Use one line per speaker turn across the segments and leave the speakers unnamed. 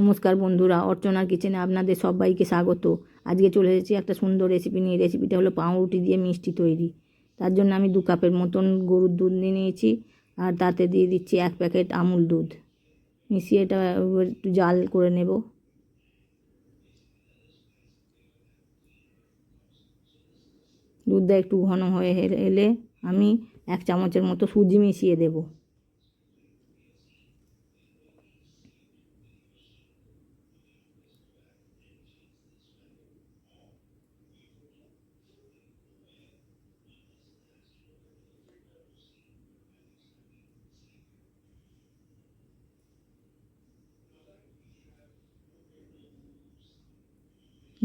নমস্কার বন্ধুরা, অর্চনার কিচেনে আপনাদের সবাইকে স্বাগত। আজকে চলে এসেছি একটা সুন্দর রেসিপি নিয়ে। রেসিপিটা হলো পাউরুটি দিয়ে মিষ্টি তৈরি। তার জন্য আমি দু কাপের মতন গরুর দুধ নিয়ে নিয়েছি আর তাতে দিয়ে দিচ্ছি এক প্যাকেট আমুল দুধ। মিশিয়ে এটা একটু জাল করে নেব। দুধটা একটু ঘন হয়ে এলে আমি এক চামচের মতো সুজি মিশিয়ে দেবো।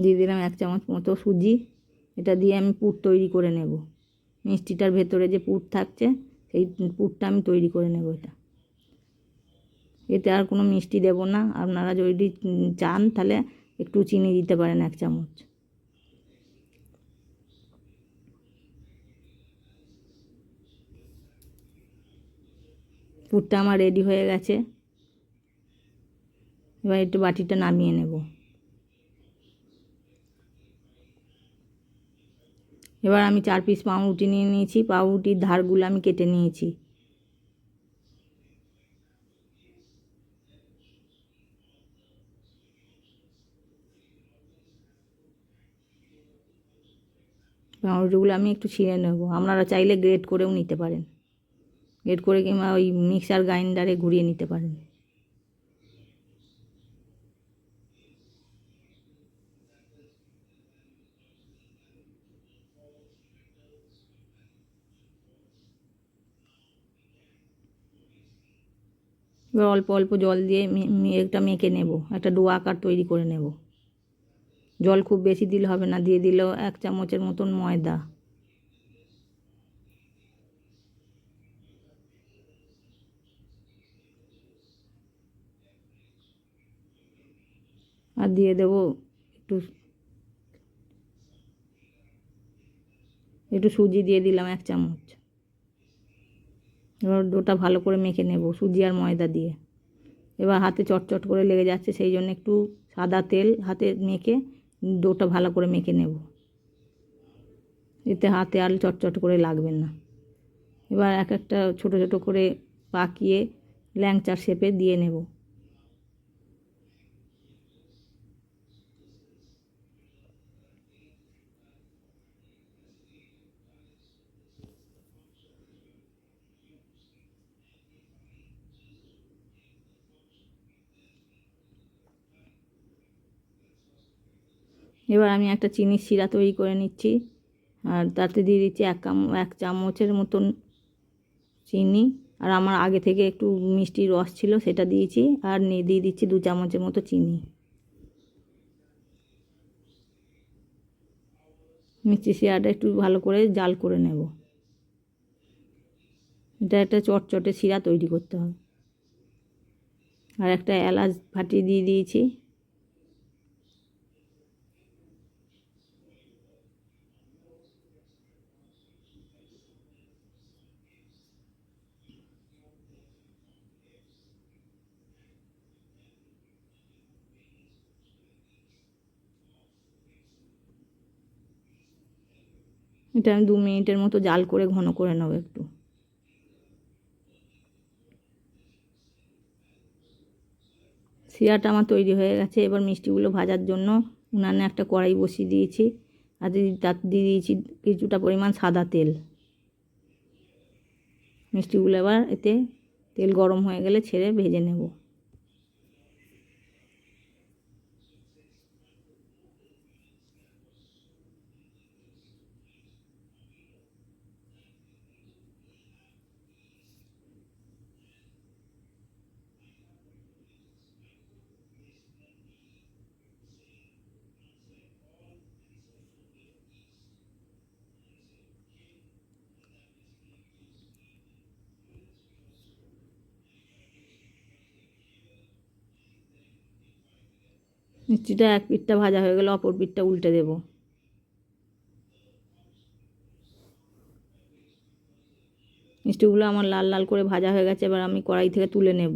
দিয়ে দিলাম এক চামচ মতো সুজি। এটা দিয়ে আমি পুর তৈরি করে নেব। মিষ্টিটার ভেতরে যে পুর থাকছে, সেই পুরটা আমি তৈরি করে নেব এটা। এতে আর কোনো মিষ্টি দেব না। আপনারা যদি চান, তাহলে একটু চিনি দিতে পারেন এক চামচ। পুরটা আমার রেডি হয়ে গেছে। এবার একটু বাটিটা নামিয়ে নেব। এবার আমি চার পিস পাউরুটি নিয়ে নিয়েছি, পাউরুটির ধারগুলো আমি কেটে নিয়েছি। পাউরুটিগুলো আমি একটু ছিঁড়ে নেব, আপনারা চাইলে গ্রেট করেও নিতে পারেন। গ্রেট করে কিংবা ওই মিক্সার গ্রাইন্ডারে ঘুরিয়ে নিতে পারেন। এবার অল্প অল্প জল দিয়ে একটা মেখে নেব। একটা ডো আকার তৈরি করে নেব। জল খুব বেশি দিলে হবে না, দিয়ে দিলেও এক চামচের মতন ময়দা। আর দিয়ে দেব একটু একটু সুজি দিয়ে দিলাম এক চামচ। এবার ডোটা ভালো করে মেখে নেব সুজি আর ময়দা দিয়ে। এবার হাতে চটচট করে লেগে যাচ্ছে, সেই জন্য একটু সাদা তেল হাতে মেখে ডোটা ভালো করে মেখে নেব। এতে হাতে আর চটচট করে লাগবে না। এবার এক একটা ছোট ছোট করে পাকিয়ে ল্যাংচার শেপে দিয়ে নেব। এবার আমি একটা চিনির শিরা তৈরি করে নিচ্ছি। আর তাতে দিয়ে দিচ্ছি এক কাম, এক চামচের মতন চিনি। আর আমার আগে থেকে একটু মিষ্টির রস ছিল সেটা দিয়েছি। আর দিয়ে দিচ্ছি দু চামচের মতো চিনি। মিষ্টি শিরাটা একটু ভালো করে জাল করে নেব। এটা একটা চটচটে শিরা তৈরি করতে হবে। আর একটা এলাচ ফাটিয়ে দিয়ে দিয়েছি। এটা আমি দু মিনিটের মতো জাল করে ঘন করে নেব একটু। শিরাটা আমার তৈরি হয়ে গেছে। এবার মিষ্টিগুলো ভাজার জন্য উনানে একটা কড়াই বসিয়ে দিয়েছি। আর তার দিয়ে দিয়েছি কিছুটা পরিমাণ সাদা তেল। মিষ্টিগুলো এবার এতে তেল গরম হয়ে গেলে ছেড়ে ভেজে নেব। মিষ্টিটা এক পিঠটা ভাজা হয়ে গেলে অপর পিঠটা উল্টে দেব। মিষ্টিগুলো আমার লাল লাল করে ভাজা হয়ে গেছে, এবার আমি কড়াই থেকে তুলে নেব।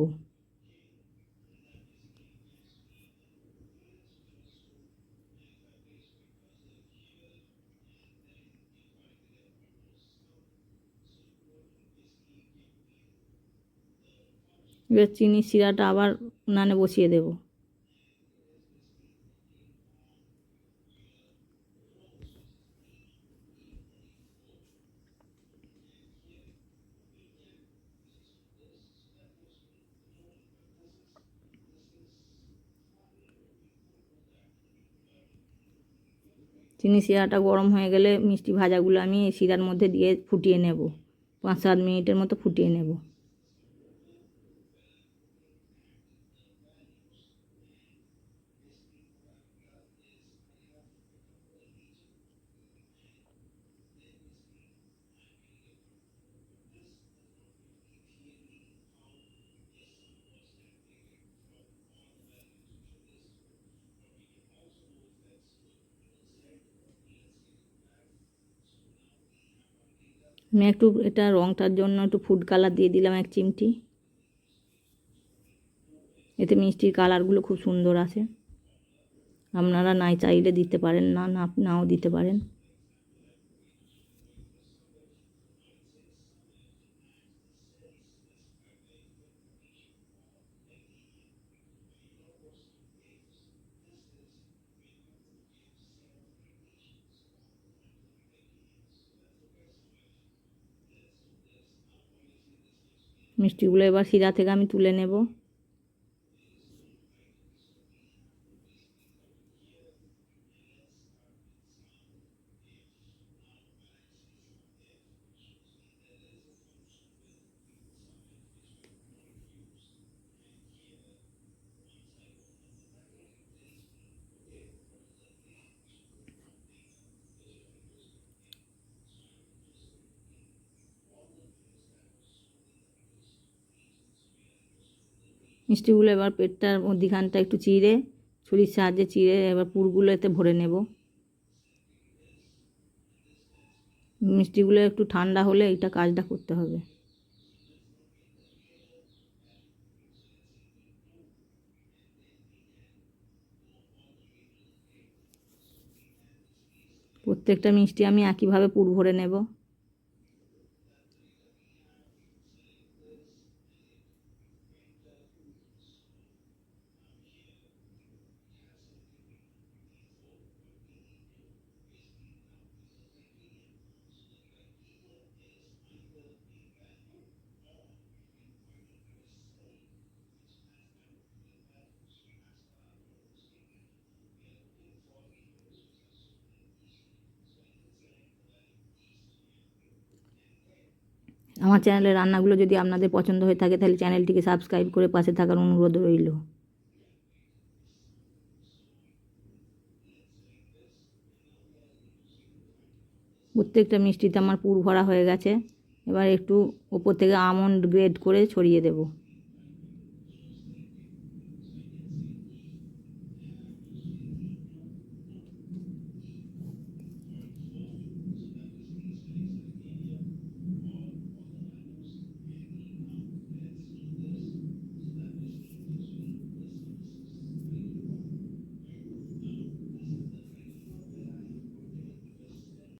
এবার চিনি শিরাটা আবার উনানে বসিয়ে দেবো। চিনি শিরাটা গরম হয়ে গেলে মিষ্টি ভাজাগুলো আমি এই শিরার মধ্যে দিয়ে ফুটিয়ে নেব। পাঁচ সাত মিনিটের মতো ফুটিয়ে নেব। আমি একটু এটা রঙটার জন্য একটু ফুড কালার দিয়ে দিলাম এক চিমটি। এতে মিষ্টির কালারগুলো খুব সুন্দর আছে। আপনারা নাই চাইলে দিতে পারেন, না না, নাও দিতে পারেন। মিষ্টিগুলো এবার শিরা থেকে আমি তুলে নেব। মিষ্টিগুলো এবার পেটটার মধ্যিখানটা একটু চিড়ে, ছুরির সাহায্যে চিড়ে এবার পুরগুলো এতে ভরে নেব। মিষ্টিগুলো একটু ঠান্ডা হলে এইটা কাজটা করতে হবে। প্রত্যেকটা মিষ্টি আমি একইভাবে পুর ভরে নেব। আমার চ্যানেলের রান্নাগুলো যদি আপনাদের পছন্দ হয়ে থাকে, তাহলে চ্যানেলটিকে সাবস্ক্রাইব করে পাশে থাকার অনুরোধ রইল। প্রত্যেকটা মিষ্টিতে আমার পুর ভরা হয়ে গেছে। এবার একটু ওপর থেকে আমন্ড গ্রেড করে ছড়িয়ে দেবো।